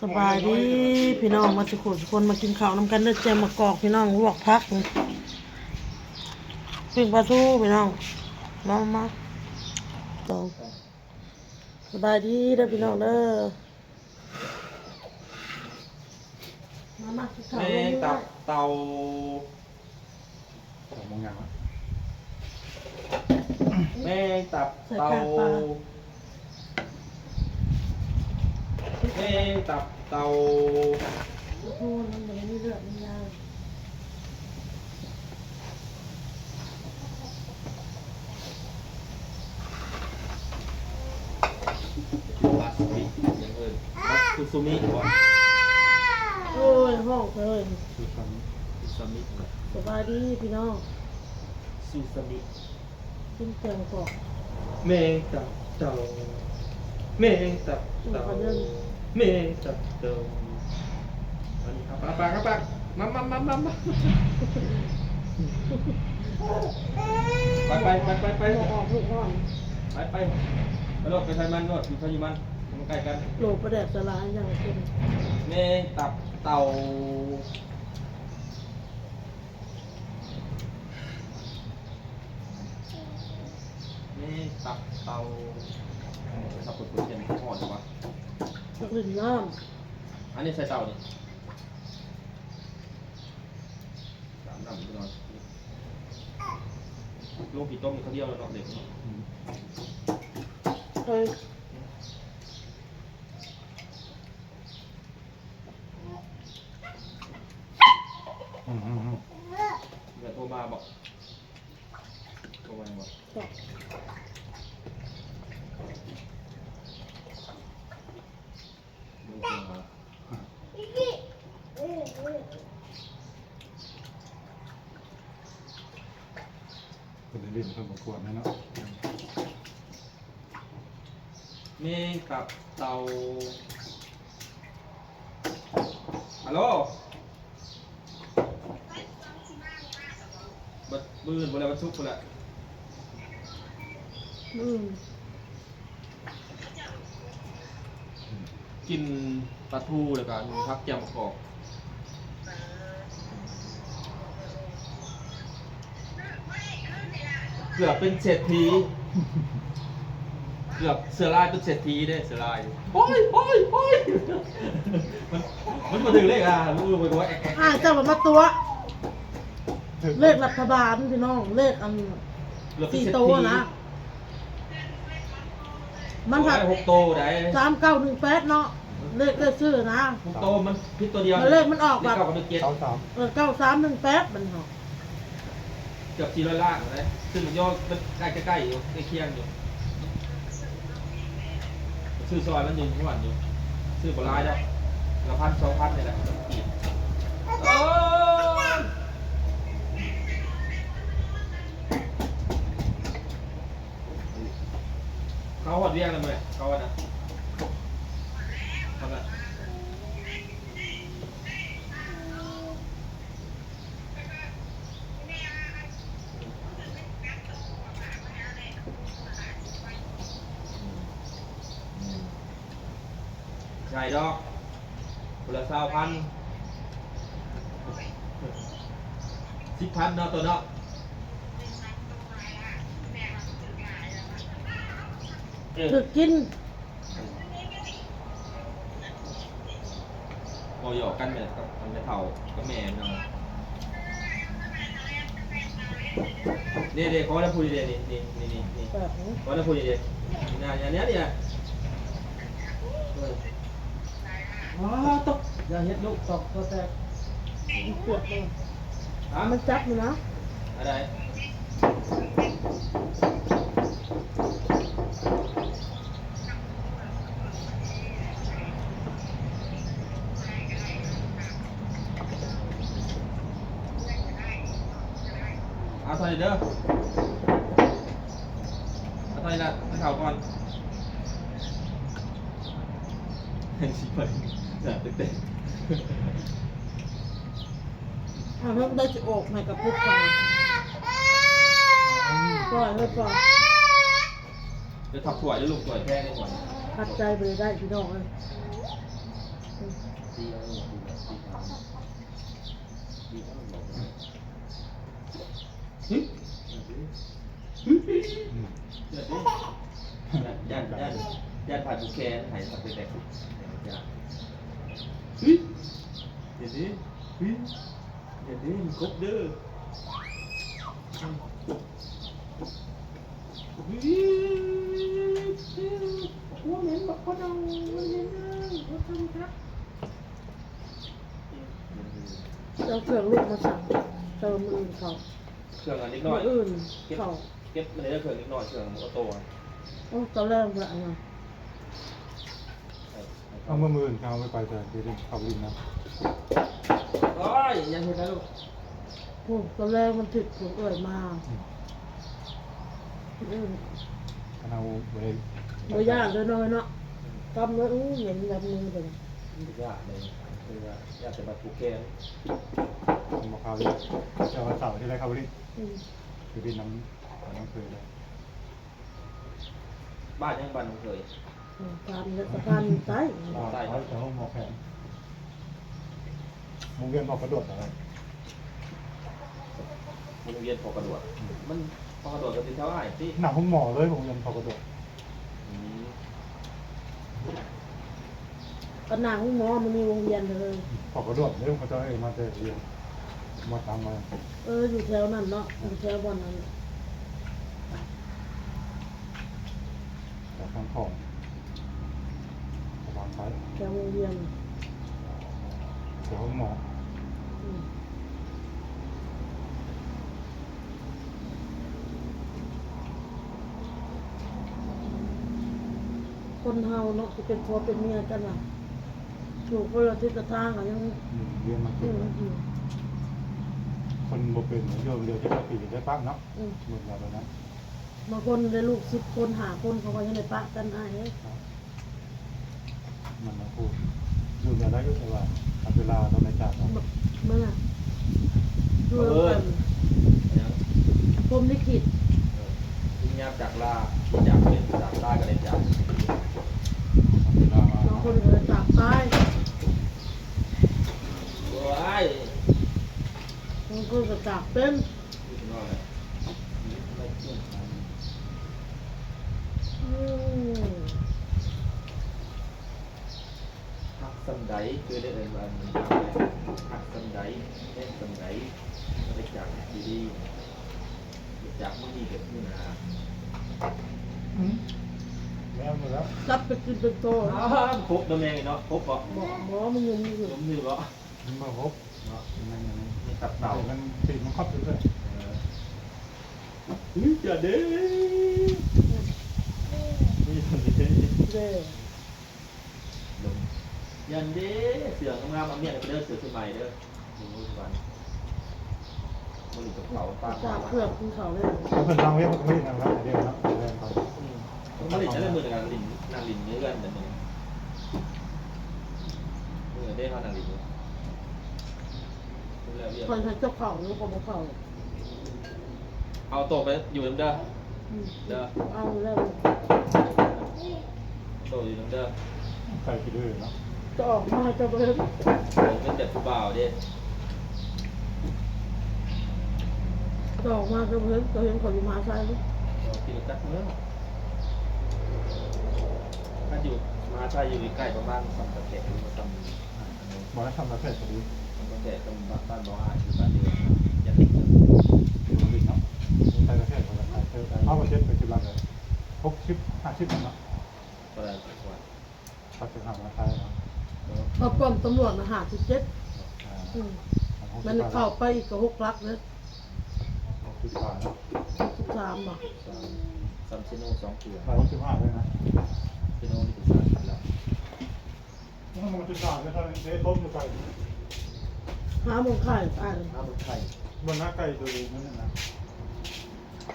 สบายดีพี่น้องมาสุขุสุคนมากินข้าวน้ำกันเด้อเจมมากอกพี่น้องลวกพักปิ้งปลาทูพี่น้องมามาสองสบายดีเด้อพี่น้องเด้อมามากินข้าวแม่งตับเตาสองโมงงานวะแม่งตับเตาแม่งตับเตาปลาทูมันยังไม่เลือดมันยาวบาสุมิอย่างอื่นบาสุสุมิวะโอ้ยห้องเลยคือตอนนี้สุสมิสบายดีพี่น้องสุสมิกินเจมกอกแม่งตับเตาแม่งตับเตา แม่งตับเตาอันนี้ครับปากปากปากมามามามามาไปไปไปไปไปออกลูกอ่อนไปไปไปรถไปไทยมันรถอยู่ไทยมันมันใกล้กันโหลประแดดสลายอย่างเป็นแม่งตับเต่าแม่งตับเต่าสับปะรดเห็นหอดหรือวะ นักลิ่นน้อันนี้ใส่เต่านี่สามดำไปหน่อยลูกผีต้มเขาเดียวแล้วเนาะเด็กเนาะำเคยอืมอืมอืมเดี๋ยวโทรมาบอกโทรมาบอกตอก มึงโทรมา คน เล่นคนประกวดนะเนาะแม่งตับเต่าฮัลโหลบัดบืนบ่แล้วบัดชุกบ่แล้วอืมกินปลาทูแล้วก็พักแจ่มกอกเกือบเป็นเศรษฐีเกือบเสือลายเป็นเศรษฐีได้เสือลายโอ้ยโอ้ยโอ้ยมันมันมาถึงเลขอะรู้ไหมว่าแอ๊กแอ๊กอ่าเจ้ามาตัว เลขรัฐบาลพี่น้อง เลขอันเกือบเป็นสี่เศรษโตฐีนะ มันผัดโอ้ยหกโตได้สามเก้าหนึ่งแปดเนาะ เลขเลขชื่อนะ หกโตมันพิษตัวเดียวแล้วเลขมันออกแบบเลขเก้ากับเลขเจ็ดเก้าสามเออเก้าสามหนึ่งแปดมันเหรอเกือบสี่ร้อยล้านเลยซึ่งมันย่อมันใกล้ใกล้ๆอยู่ใกล้เคียงอยู่ซื้อซอยมันยู่ทุกวันอยู่ซื้อปลายได้ละพันสองพันนี่แหละโอ้เขาหอดเรียงเลยมั้ยเขาอะนะเขาอะ ใช่ดอกคนละสาวพันสิบพันเนาะตัวเนาะเออคือกินเราหยอกกันเนี่ยกับมันจะเท่ากับแม่เนาะนี่เด็กเขาจะพูดดีๆนี่นี่นี่นี่นี่แบบนี้เขาจะพูดดีๆนี่นะอย่างเนี้ยเนี่ยเออว้าตกอย่าเฮ็ดลูกตกตัวแตกเปลือกเลยฮะมันจับอยู่นะอะไรเอาเท่านี้เด้อเอาเท่ละให้เขาก่อนเห็นสิไป นี่ยเต้นอ่าเพิ่มได้จะอกให้กับพุกฟังปล่อยเลยปล่อยๆเดี๋ยวทับถั่วเดี๋ยวลูกถั่วแท้ในหัวขัดใจไปเลยได้พี่น้องเลยเดีก็ต้องบอกนะอืมเดี๋ยวดิย่านย่านย่านผ่านบุแคนหายสับไปแต่ย่านเฮ้ยเดี๋ยวดิเฮ้ยเดี๋ยวดิมันครบเด้อเฮ้ยหัวเหม็นบอกพ่อน้องหัวเหม็นเลยหัวทำครับเอาเครื่องลูกมาสั่งเติมอื่นเขาเครื่องอันนิดหมืน่ออยอื่นเขาเก็บมันได้เครื่องนิดหน่อยเครื่องออโต้อะโอ้ตอนแรกแบบไง เอาเมื่อมืออื่นเขาไม่ไปแต่เดี๋ยวเขาลินนะโอ้ยยังเห็นนะลูกโอ้ตอนแรกมันถึกถูกเอ่ยมาอืมอืมคณะเวรบ่ยากเลยน้อยเนาะกำเลยอู้เห็นแบบนี้เลยไม่ยากเลยคือว่าอยากจะมาถูกแกนผมบอกเขาลินเจ้าวันเสาร์ที่ไรเขาลินอืมคือลินน้ำน้ำเคยเลยบ้านยังบ้านน้องเคยอืม ตามรัฐบาลใต้เขาเขาจะห้องหมอแขนมุงเวียนพอกระโดดอะไรมันเวียนพอกระโดดมันพอกระโดดก็ติดเท่าไหร่ที่หนักห้องหมอเลยมุงเวียนพอกระโดดอืมก็นางหมอมันมีวงเวียนเลยพอกระโดดเรื่องเขาจะให้มาแต่เรียนมาตามมาเอออยู่แถวนั้นเนาะอยู่แถวบนนั้นจากทางของ ถววงเวียนเดี๋ยวห้องหมออืมคนเฮาเนาะที่เป็นผัวเป็นเมียกันล่ะอยู่คนละทิศละทางอะยังอืมเรียนมาอืเก่งมอืมคนบ่เป็นโยมเดียวที่เขาปีได้ปั้งเนาะอืมหมดแล้วเลยนะบางคนได้ลูกสิบคนหาคนเขาก็ยังได้ปะกันได้เอ้ย มันมาพูดอยู่เดียวได้ก็ใช่ว่าเอาเวลาต้องในจากเนาะแบบเมื่อดูเอแล้วอกันเนี่ยพรหมลิขิตวิญญาณจากลาจากเป็นจากลากันเลยจากเอาเวลาบางคนก็จะจากตายโอ้ย บางคนก็จากเป็นนี่เป็นว่าอะไรไม่เชื่อมัน อืม หักสันไดคือได้เอินว่ามันหักสันไดเล่นสันไดมันได้จากดีๆจากมือดีกับมือหนา อืม แล้วหมดแล้วจับไปกินเป็นโตอ้าวครบตัวแมงเนาะครบเปาะหมอหมอมันยังมีอยู่ล้มมือเปาะมันมาพบเนาะมันยังนี่ตับเต่าเต่ามันติดมันครอบอยู่ด้วยเฮ้ยอย่าเด้นี่เด้เด้ลมยันเด้เสืองามๆเอาเมียนไปเด้อเสือขึ้นใหม่เด้อดูทุกวัน มันอยู่กับเขาป้าจากเพื่อนคุณเขาเลยแล้วเพิ่นฟังเว้ยมันก็ไม่ได้นั่งแล้วเดี๋ยวนะเดี๋ยวเขาอืมมันเลยจะได้มือในการลินนางลินเนื้อกันแต่เนี่ยมือได้เขานางลินเนี่ยดูแลเรียบคนเขาเจ้าเขาหรือคนเขาเอาตัวไปอยู่น้ำเด้ออืมเด้อเอาแล้วตัวอยู่น้ำเด้อใส่กี่ด้วยเนาะจะออกมาจะเบิ่งผมเป็นแบบผู้บ่าวเด้ จะออกมาจะเบิ่งจะเห็นเขาอยู่มหาชัยไหมกินจักเนื้อถ้าอยู่มาถ้าอยู่ใกล้ประมาณสองตะแกรงหรือว่าสองบอกให้ทำประเภทพอดีสองตะแกรงตรงบ้านบ้านบ่ออาอยู่บ้านเดียวอย่าติดเงินดูดิเนาะใส่ประเภทคนละใส่เท่ากันเอาประเภทไปชิบลังเลยหกชิปห้าชิปเนาะก็ได้ทุกวันปัจจุบันมาใช้เนาะเอาป้อมตำรวจมาหาสิบเจ็ดมันเข้าไปอีกกับหกลักเลยหก สิบบาทเนาะสิบสามบ่สามสามชิโน่สองตัวใส่หกสิบห้าเลยนะชิโน่นี่เป็นสามสิบแล้วถ้ามันจุดด่างก็เท่านั้นเจ๊ต้มอยู่ไก่หาโมงไข่ายอ่านน้ำมันไข่บนหน้าไก่ตัวนั่นน่ะนะ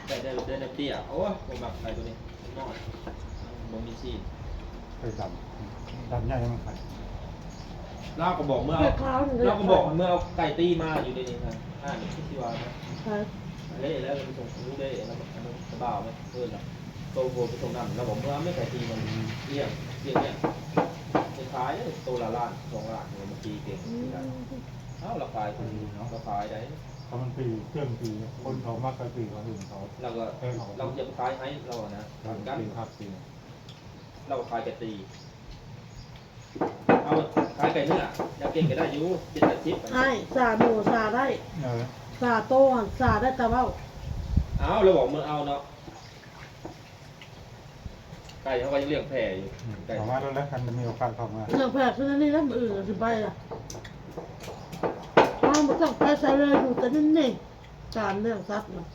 ได้ได้ได้น้ำเตี้ยโอ้ยผมแบบไข่ตัวนี้นอยบ่มีชีสไก่ดำดำใหญ่มันไข่เล่าก็บอกเมื่อเอาเล่าก็บอกเมื่อเอาไก่ตีมาอยู่ในนี้ครับอ่านที่ว่านะ ใช่เละแล้วมันส่งรู้ได้แล้วมันมันสบายไหมเพื่อนอะโตโบไปส่งน้ำเราบอกเมื่อไม่ไก่ตีมันเลี่ยงเลี่ยงเนี่ยจะขายเลยตัวละล้านสองล้านเนี่ยมันตีเก่งอืมเอ้าเราขายคนเนาะเราขายได้เพราะมันปีเครื่องปีคนเขามากกว่าปีคนอื่นเขาเราก็เราจะขายให้เราอะนะทำกันปีห้าปีเราขายแกตีเอาขายไก่เนื้ออยากเก่งก็ได้อยู่เจ็ดแปดชิปไอ้สาหนูสาได้เออ สาโตหันสาได้แต่ว่าเอาเราบอกมึงเอาเนาะไก่เขาก็ยังเลี้ยงแพร่อยู่ไก่สามารถแล้วกันมีโอกาสเข้ามาเรื่องแผลเพื่อนนี่แล้วมืออื่นจะไปล่ะอ้าวมันต้องไปใส่เลยอยู่แต่นี่นี่การเรื่องซักนะ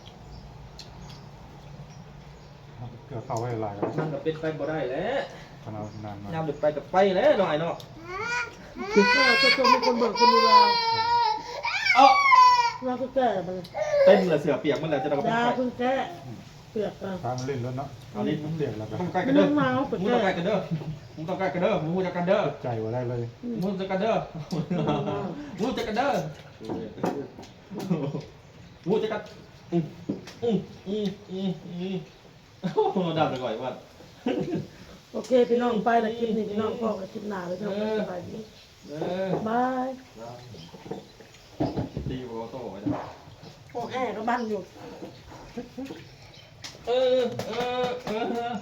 เกือบเข้าไว้หลายมันก็เป็นไปบ่ได้แล้วขนาดนานมายามดึกไปกับไปแล้วน้อยเนาะคือก็จะต้องมีคนเบิกคนดูแล เอ้า เราก็แก้มันเต้นเลยเสือเปียกมันแล้วจะเราก็เป็นยาไก่เพิ่งแก้เปลือกอะตามเล่นแล้วเนาะเอาลิ้นเสียงแล้วก็ต้องใกล้กันเด้อมึงเมาเปิดมึงแก้ต้องใกล้กันเด้อมึงต้องใกล้กันเด้อมึงรู้จักกันเด้อใจว่าได้เลยมึงรู้จักกันเด้อมึงรู้จักกันเด้อมึงรู้จักกันอืมอืมอืมอืมอืมโอ้โหดับไปก่อนว่าโอเคพี่น้องไปแล้วคลิปนี้พี่น้องพ่อกับคลิปหน้าเลยพี่น้องสบายดีเออบาย ตีโอโต้ไว้นะโอ้แอร์ก็บ้านอยู่ เออเออเออ